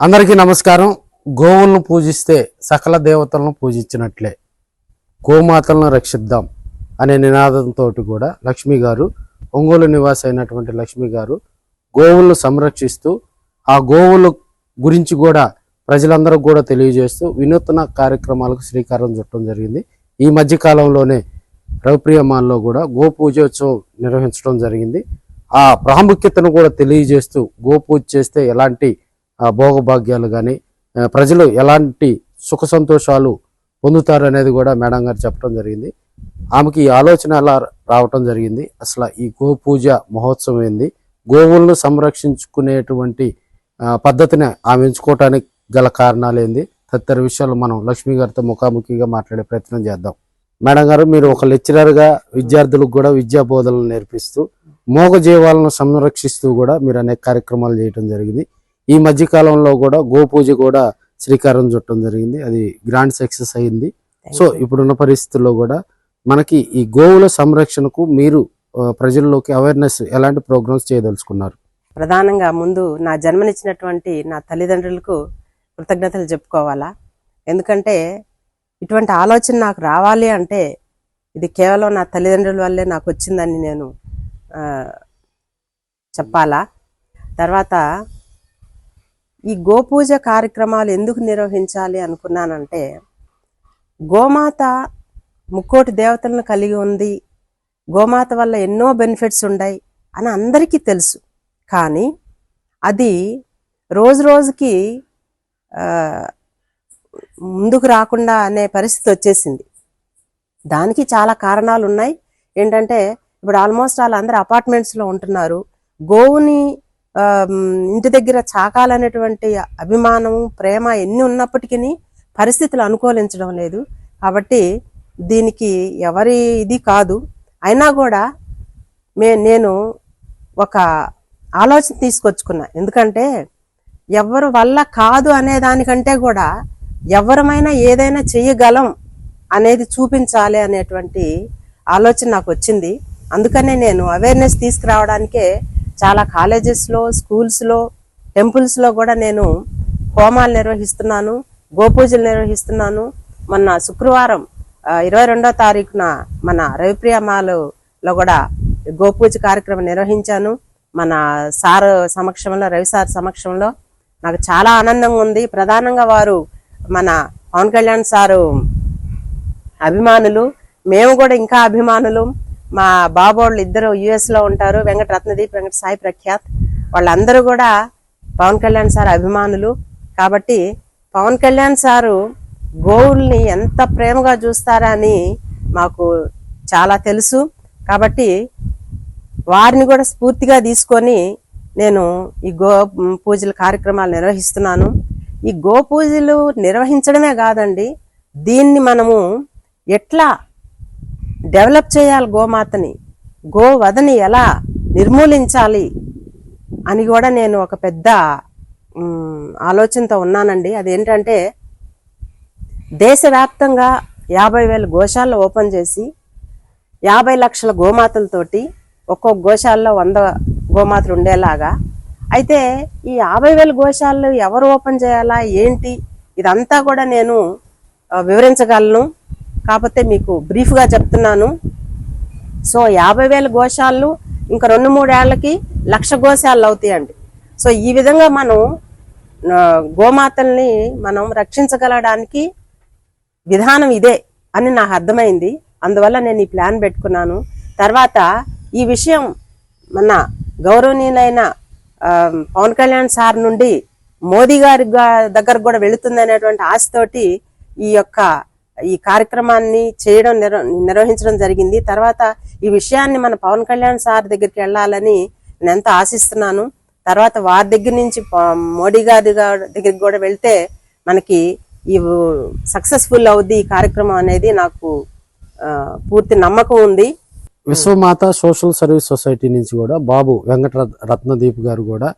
అందరికీ నమస్కారం. గోవులను పూజిస్తే సకల దేవతలను పూజించినట్లే. గోమాతలను రక్షిద్దాం అనే నినాదంతో కూడా లక్ష్మి గారు ఒంగోలు నివాసి అయినటువంటి లక్ష్మి గారు గోవులను సంరక్షిస్తూ ఆ గోవుల గురించి కూడా ప్రజలందరూ కూడా తెలియజేస్తూ వినూత్న కార్యక్రమాలకు శ్రీకారం చుట్టడం జరిగింది. ఈ మధ్య కాలంలోనే రవిప్రియమాల్లో కూడా గో పూజోత్సవం నిర్వహించడం జరిగింది. ఆ ప్రాముఖ్యతను కూడా తెలియజేస్తూ గో పూజ చేస్తే ఎలాంటి భోగభాగ్యాలు కానీ ప్రజలు ఎలాంటి సుఖ సంతోషాలు పొందుతారు అనేది కూడా మేడం గారు చెప్పడం జరిగింది. ఆమెకి ఈ ఆలోచన ఎలా రావటం జరిగింది? అసలు ఈ గో పూజ మహోత్సవం ఏంది? గోవులను సంరక్షించుకునేటువంటి పద్ధతిని ఆమె ఎంచుకోవటానికి గల కారణాలు ఏంది? తదితర విషయాలు మనం లక్ష్మి గారితో ముఖాముఖిగా మాట్లాడే ప్రయత్నం చేద్దాం. మేడం గారు మీరు ఒక లెక్చరర్గా విద్యార్థులకు కూడా విద్యా బోధనలు నేర్పిస్తూ మోగ జీవాలను సంరక్షిస్తూ కూడా మీరు అనేక కార్యక్రమాలు చేయటం జరిగింది. ఈ మధ్య కాలంలో కూడా గో పూజ కూడా శ్రీకారం చుట్టడం జరిగింది. అది గ్రాండ్ సక్సెస్ అయింది. సో ఇప్పుడున్న పరిస్థితుల్లో కూడా మనకి ఈ గోవుల సంరక్షణకు మీరు ప్రజల్లోకి అవేర్నెస్ ఎలాంటి ప్రోగ్రామ్స్ చేయదలుచుకున్నారు? ప్రధానంగా ముందు నా జన్మనిచ్చినటువంటి నా తల్లిదండ్రులకు కృతజ్ఞతలు చెప్పుకోవాలా? ఎందుకంటే ఇటువంటి ఆలోచన నాకు రావాలి అంటే ఇది కేవలం నా తల్లిదండ్రుల వల్లే నాకు వచ్చిందని నేను చెప్పాలా? తర్వాత ఈ గోపూజ కార్యక్రమాలు ఎందుకు నిర్వహించాలి అనుకున్నానంటే గోమాత ముక్కోటి దేవతలను కలిగి ఉంది గోమాత వల్ల ఎన్నో బెనిఫిట్స్ ఉన్నాయి అని అందరికీ తెలుసు. కానీ అది రోజు రోజుకి ముందుకు రాకుండా అనే పరిస్థితి వచ్చేసింది. దానికి చాలా కారణాలు ఉన్నాయి. ఏంటంటే ఇప్పుడు ఆల్మోస్ట్ వాళ్ళందరూ అపార్ట్మెంట్స్లో ఉంటున్నారు. గోవుని ఇంటి దగ్గర చాకాలనేటువంటి అభిమానం ప్రేమ ఎన్ని ఉన్నప్పటికీ పరిస్థితులు అనుకూలించడం లేదు. కాబట్టి దీనికి ఎవరి ఇది కాదు. అయినా కూడా మే నేను ఒక ఆలోచన తీసుకొచ్చుకున్నా. ఎందుకంటే ఎవరి వల్ల కాదు అనే దానికంటే కూడా ఎవరమైనా ఏదైనా చేయగలం అనేది చూపించాలి అనేటువంటి ఆలోచన నాకు వచ్చింది. అందుకనే నేను అవేర్నెస్ తీసుకురావడానికే చాలా కాలేజెస్లో స్కూల్స్లో టెంపుల్స్లో కూడా నేను హోమాలు నిర్వహిస్తున్నాను గోపూజలు నిర్వహిస్తున్నాను. మొన్న శుక్రవారం ఇరవై రెండో తారీఖున మన రవిప్రియ మాలలో కూడా గోపూజ కార్యక్రమం నిర్వహించాను. మన సార్ సమక్షంలో రవి సార్ సమక్షంలో నాకు చాలా ఆనందంగా ఉంది. ప్రధానంగా వారు మన పవన్ కళ్యాణ్ సారు అభిమానులు. మేము కూడా ఇంకా అభిమానులు. మా బాబోళ్ళు ఇద్దరు యుఎస్లో ఉంటారు వెంకట రత్నదీప్ వెంకట సాయి ప్రఖ్యాత్. వాళ్ళందరూ కూడా పవన్ కళ్యాణ్ సార్ అభిమానులు. కాబట్టి పవన్ కళ్యాణ్ సారు గోవుల్ని ఎంత ప్రేమగా చూస్తారని మాకు చాలా తెలుసు. కాబట్టి వారిని కూడా స్ఫూర్తిగా తీసుకొని నేను ఈ గో పూజల కార్యక్రమాలు నిర్వహిస్తున్నాను. ఈ గో పూజలు నిర్వహించడమే కాదండి దీన్ని మనము ఎట్లా డెవలప్ చేయాలి గోమాతని. గోవధని ఎలా నిర్మూలించాలి అని కూడా నేను ఒక పెద్ద ఆలోచనతో ఉన్నానండి. అదేంటంటే దేశవ్యాప్తంగా యాభై వేల గోశాలను ఓపెన్ చేసి యాభై లక్షల గోమాతలతోటి ఒక్కొక్క గోశాలలో వంద గోమాతలు ఉండేలాగా. అయితే ఈ యాభై వేల గోశాలలు ఎవరు ఓపెన్ చేయాలా? ఏంటి? ఇదంతా కూడా నేను వివరించగలను. కాకపోతే మీకు బ్రీఫ్గా చెప్తున్నాను. సో యాభై వేల గోశాలు ఇంకా రెండు మూడేళ్ళకి లక్ష గోశాలు అవుతాయండి. సో ఈ విధంగా మనం గోమాతల్ని మనం రక్షించగలడానికి విధానం ఇదే అని నాకు అర్థమైంది. అందువల్ల నేను ఈ ప్లాన్ పెట్టుకున్నాను. తర్వాత ఈ విషయం మన గౌరవనీయులైన పవన్ కళ్యాణ్ సార్ నుండి మోదీ గారి దగ్గర కూడా వెళుతుంది అనేటువంటి ఆశతోటి ఈ యొక్క ఈ కార్యక్రమాన్ని చేయడం నిర్వ- నిర్వహించడం జరిగింది. తర్వాత ఈ విషయాన్ని మన పవన్ కళ్యాణ్ సార్ దగ్గరికి వెళ్ళాలని నేను ఎంతో ఆశిస్తున్నాను. తర్వాత వారి దగ్గర నుంచి మోడీ గారి దగ్గరికి కూడా వెళ్తే మనకి ఈ సక్సెస్ఫుల్ అవుద్ది ఈ కార్యక్రమం అనేది నాకు పూర్తి నమ్మకం ఉంది. విశ్వమాత సోషల్ సర్వీస్ సొసైటీ నుంచి కూడా బాబు వెంకట రత్- రత్నదీప్ గారు కూడా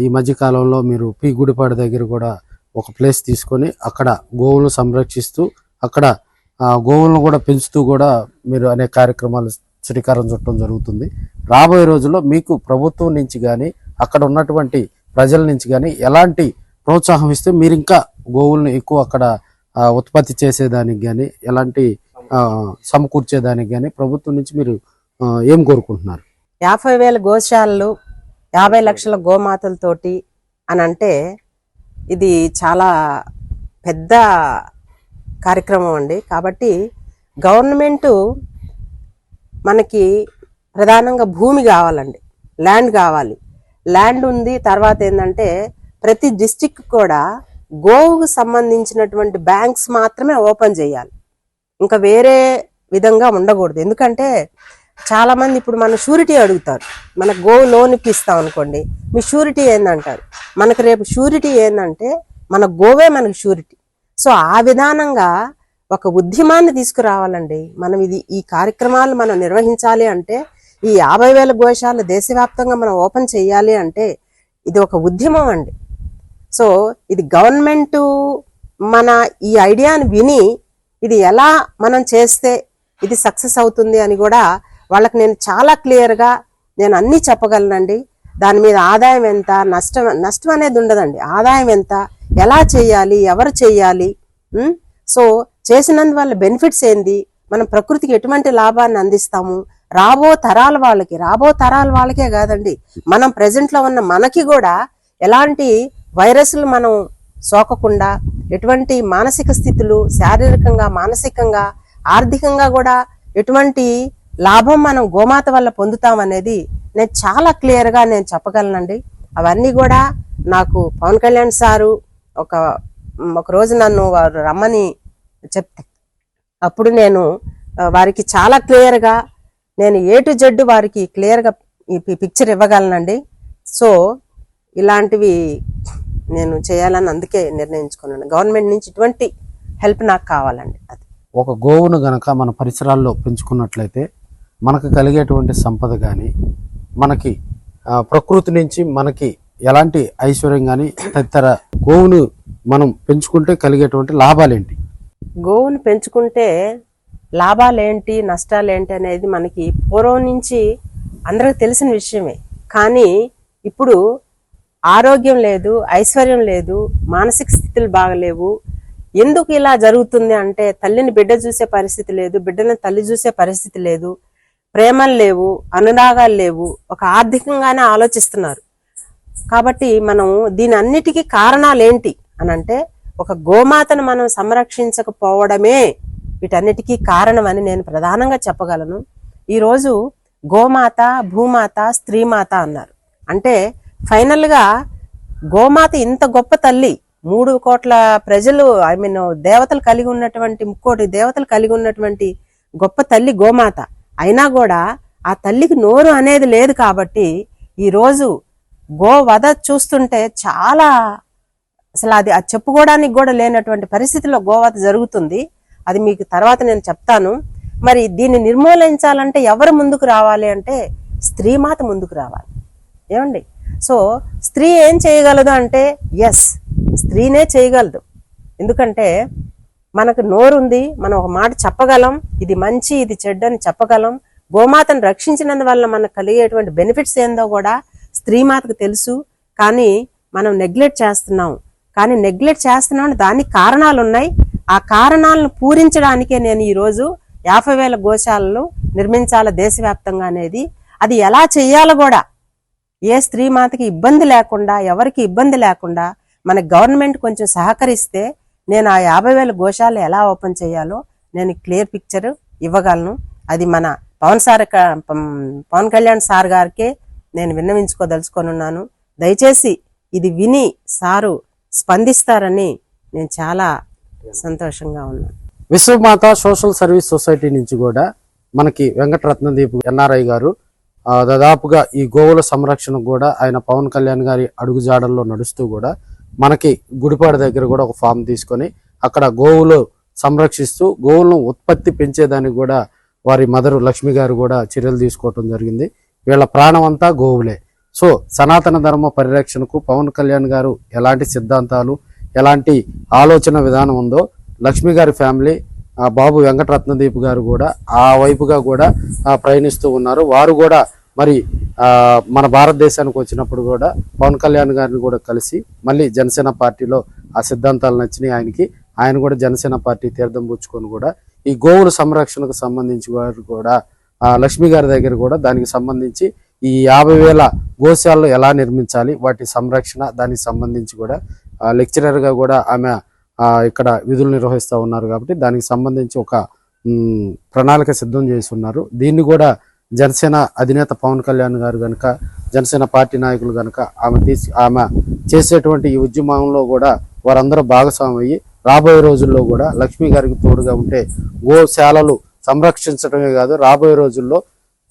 ఈ మధ్య కాలంలో మీరు పి గుడిపాడు దగ్గర కూడా ఒక ప్లేస్ తీసుకొని అక్కడ గోవులను సంరక్షిస్తూ అక్కడ గోవులను కూడా పెంచుతూ కూడా మీరు అనేక కార్యక్రమాలు శ్రీకారం చుట్టడం జరుగుతుంది. రాబోయే రోజుల్లో మీకు ప్రభుత్వం నుంచి కానీ అక్కడ ఉన్నటువంటి ప్రజల నుంచి కానీ ఎలాంటి ప్రోత్సాహం ఇస్తే మీరు ఇంకా గోవులను ఎక్కువ అక్కడ ఉత్పత్తి చేసేదానికి కానీ ఎలాంటి సమకూర్చేదానికి కానీ ప్రభుత్వం నుంచి మీరు ఏం కోరుకుంటున్నారు? యాభై వేల గోశాలలు యాభై లక్షల గోమాతలతోటి అని అంటే ఇది చాలా పెద్ద కార్యక్రమం అండి. కాబట్టి గవర్నమెంటు మనకి ప్రధానంగా భూమి కావాలండి. ల్యాండ్ కావాలి. ల్యాండ్ ఉంది తర్వాత ఏంటంటే ప్రతి డిస్టిక్ కూడా గోవుకు సంబంధించినటువంటి బ్యాంక్స్ మాత్రమే ఓపెన్ చేయాలి. ఇంకా వేరే విధంగా ఉండకూడదు. ఎందుకంటే చాలామంది ఇప్పుడు మన షూరిటీ అడుగుతారు. మన గో లోన్ ఇప్పిస్తాం అనుకోండి. మీ షూరిటీ ఏందంటారు? మనకు రేపు షూరిటీ ఏందంటే మన గోవే మనకు షూరిటీ. సో ఆ విధానంగా ఒక ఉద్యమాన్ని తీసుకురావాలండి. మనం ఇది ఈ కార్యక్రమాలు మనం నిర్వహించాలి అంటే ఈ యాభై వేల గోశాల దేశవ్యాప్తంగా మనం ఓపెన్ చేయాలి అంటే ఇది ఒక ఉద్యమం అండి. సో ఇది గవర్నమెంటు మన ఈ ఐడియాను విని ఇది ఎలా మనం చేస్తే ఇది సక్సెస్ అవుతుంది అని కూడా వాళ్ళకి నేను చాలా క్లియర్గా నేను అన్నీ చెప్పగలనండి. దాని మీద ఆదాయం ఎంత నష్టం నష్టం అనేది ఉండదండి. ఆదాయం ఎంత ఎలా చేయాలి ఎవరు చేయాలి సో చేసినందువల్ల బెనిఫిట్స్ ఏంది? మనం ప్రకృతికి ఎటువంటి లాభాన్ని అందిస్తాము? రాబో తరాల వాళ్ళకి రాబో తరాల వాళ్ళకే కాదండి. మనం present లో ఉన్న మనకి కూడా ఎలాంటి వైరస్లు మనం సోకకుండా ఎటువంటి మానసిక స్థితులు శారీరకంగా మానసికంగా ఆర్థికంగా కూడా ఎటువంటి లాభం మనం గోమాత వల్ల పొందుతాం అనేది నేను చాలా క్లియర్గా నేను చెప్పగలనండి. అవన్నీ కూడా నాకు పవన్ కళ్యాణ్ సారు ఒక ఒక రోజు నన్ను వారు రమ్మని చెప్తే. అప్పుడు నేను వారికి చాలా క్లియర్గా నేను ఏ టు జెడ్ వారికి క్లియర్గా ఈ పిక్చర్ ఇవ్వగలనండి. సో ఇలాంటివి నేను చేయాలని అందుకే నిర్ణయించుకున్నాను. గవర్నమెంట్ నుంచి ఇటువంటి హెల్ప్ నాకు కావాలండి అది. ఒక గోవును గనక మన పరిసరాల్లో పెంచుకున్నట్లయితే మనకు కలిగేటువంటి సంపద కానీ మనకి ప్రకృతి నుంచి మనకి ఎలాంటి ఐశ్వర్యం కానీ తదితర గోవును మనం పెంచుకుంటే కలిగేటువంటి లాభాలేంటి? గోవును పెంచుకుంటే లాభాలేంటి నష్టాలేంటి అనేది మనకి పూర్వం నుంచి అందరికి తెలిసిన విషయమే. కానీ ఇప్పుడు ఆరోగ్యం లేదు ఐశ్వర్యం లేదు మానసిక స్థితులు బాగలేవు. ఎందుకు ఇలా జరుగుతుంది అంటే తల్లిని బిడ్డ చూసే పరిస్థితి లేదు బిడ్డని తల్లి చూసే పరిస్థితి లేదు. ప్రేమలు లేవు అనురాగాలు లేవు. ఒక ఆర్థికంగానే ఆలోచిస్తున్నారు. కాబట్టి మనం దీని అన్నిటికీ కారణాలు ఏంటి అని అంటే ఒక గోమాతను మనం సంరక్షించకపోవడమే వీటన్నిటికీ కారణమని నేను ప్రధానంగా చెప్పగలను. ఈరోజు గోమాత భూమాత స్త్రీమాత అన్నారు. అంటే ఫైనల్గా గోమాత ఇంత గొప్ప తల్లి మూడు కోట్ల ప్రజలు ఐ మీన్ దేవతలు కలిగి ఉన్నటువంటి ముక్కోటి దేవతలు కలిగి ఉన్నటువంటి గొప్ప తల్లి గోమాత. అయినా కూడా ఆ తల్లికి నోరు అనేది లేదు కాబట్టి ఈరోజు గోవధ చూస్తుంటే చాలా అసలు అది అది చెప్పుకోవడానికి కూడా లేనటువంటి పరిస్థితిలో గోవధ జరుగుతుంది. అది మీకు తర్వాత నేను చెప్తాను. మరి దీన్ని నిర్మూలించాలంటే ఎవరు ముందుకు రావాలి అంటే స్త్రీమాత ముందుకు రావాలి. ఏమండి? సో స్త్రీ ఏం చేయగలదు అంటే ఎస్ స్త్రీనే చేయగలదు. ఎందుకంటే మనకు నోరుంది మనం ఒక మాట చెప్పగలం ఇది మంచి ఇది చెడ్డ అని చెప్పగలం. గోమాతను రక్షించినందువల్ల మనకు కలిగేటువంటి బెనిఫిట్స్ ఏందో కూడా స్త్రీమాతకు తెలుసు కానీ మనం నెగ్లెక్ట్ చేస్తున్నాం. కానీ నెగ్లెక్ట్ చేస్తున్నామని దానికి కారణాలు ఉన్నాయి ఆ కారణాలను పూరించడానికే నేను ఈరోజు యాభై వేల గోశాలను నిర్మించాల దేశవ్యాప్తంగా అనేది. అది ఎలా చేయాలో కూడా ఏ స్త్రీ మాతకి ఇబ్బంది లేకుండా ఎవరికి ఇబ్బంది లేకుండా మన గవర్నమెంట్ కొంచెం సహకరిస్తే నేను ఆ యాభై వేల గోశాలు ఎలా ఓపెన్ చేయాలో నేను క్లియర్ పిక్చర్ ఇవ్వగలను. అది మన పవన్ సార్ క- పవన్ కళ్యాణ్ సార్ గారికే నేను విన్నవించుకోదలుచుకొనున్నాను. దయచేసి ఇది విని సారు స్పందిస్తారని నేను చాలా సంతోషంగా ఉన్నాను. విశ్వమాత సోషల్ సర్వీస్ సొసైటీ నుంచి కూడా మనకి వెంకటరత్నదీప్ ఎన్ఆర్ఐ గారు దాదాపుగా ఈ గోవుల సంరక్షణ కూడా ఆయన పవన్ కళ్యాణ్ గారి అడుగుజాడల్లో నడుస్తూ కూడా మనకి గుడిపాడ దగ్గర కూడా ఒక ఫామ్ తీసుకొని అక్కడ గోవులు సంరక్షిస్తూ గోవులను ఉత్పత్తి పెంచేదానికి కూడా వారి మదరు లక్ష్మి గారు కూడా చర్యలు తీసుకోవటం జరిగింది. వీళ్ళ ప్రాణం అంతా గోవులే. సో సనాతన ధర్మ పరిరక్షణకు పవన్ కళ్యాణ్ గారు ఎలాంటి సిద్ధాంతాలు ఎలాంటి ఆలోచన విధానం ఉందో లక్ష్మి గారి ఫ్యామిలీ బాబు వెంకటరత్నదీప్ గారు కూడా ఆ వైపుగా కూడా ప్రయాణిస్తూ ఉన్నారు. వారు కూడా మరి మన భారతదేశానికి వచ్చినప్పుడు కూడా పవన్ కళ్యాణ్ గారిని కూడా కలిసి మళ్ళీ జనసేన పార్టీలో ఆ సిద్ధాంతాలు నచ్చినాయి ఆయనకి. ఆయన కూడా జనసేన పార్టీ తీర్థం పుచ్చుకొని కూడా ఈ గోవుల సంరక్షణకు సంబంధించి వారు కూడా లక్ష్మి గారి దగ్గర కూడా దానికి సంబంధించి ఈ యాభై వేల గోశాలను ఎలా నిర్మించాలి వాటి సంరక్షణ దానికి సంబంధించి కూడా లెక్చరర్గా కూడా ఆమె ఇక్కడ విధులు నిర్వహిస్తూ ఉన్నారు కాబట్టి దానికి సంబంధించి ఒక ప్రణాళిక సిద్ధం చేసి ఉన్నారు. దీన్ని కూడా జనసేన అధినేత పవన్ కళ్యాణ్ గారు కనుక జనసేన పార్టీ నాయకులు కనుక ఆమె తీసి ఆమె చేసేటువంటి ఈ ఉద్యమంలో కూడా వారందరూ భాగస్వామి అయ్యి రాబోయే రోజుల్లో కూడా లక్ష్మీ గారికి తోడుగా ఉంటే గోశాలలు సంరక్షించడమే కాదు రాబోయే రోజుల్లో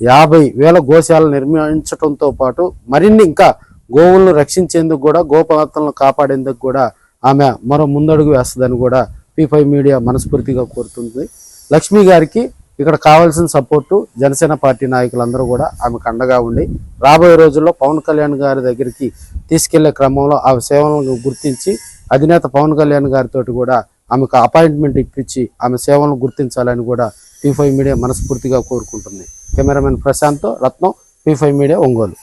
యాభై వేల గోశాలను నిర్మించడంతో పాటు మరిన్ని ఇంకా గోవులను రక్షించేందుకు కూడా గోపాలతలను కాపాడేందుకు కూడా ఆమె మరో ముందడుగు వేస్తుందని కూడా పీ ఫైవ్ మీడియా మనస్ఫూర్తిగా కోరుతుంది. లక్ష్మి గారికి ఇక్కడ కావాల్సిన సపోర్టు జనసేన పార్టీ నాయకులందరూ కూడా ఆమెకు అండగా ఉండి రాబోయే రోజుల్లో పవన్ కళ్యాణ్ గారి దగ్గరికి తీసుకెళ్ళే క్రమంలో ఆ సేవలను గుర్తించి అధినేత పవన్ కళ్యాణ్ గారితో కూడా ఆమెకు అపాయింట్మెంట్ ఇప్పించి ఆమె సేవలను గుర్తించాలని కూడా పీ మీడియా మనస్ఫూర్తిగా కోరుకుంటుంది. Cameraman Prashant Ratnam P five media Ongole.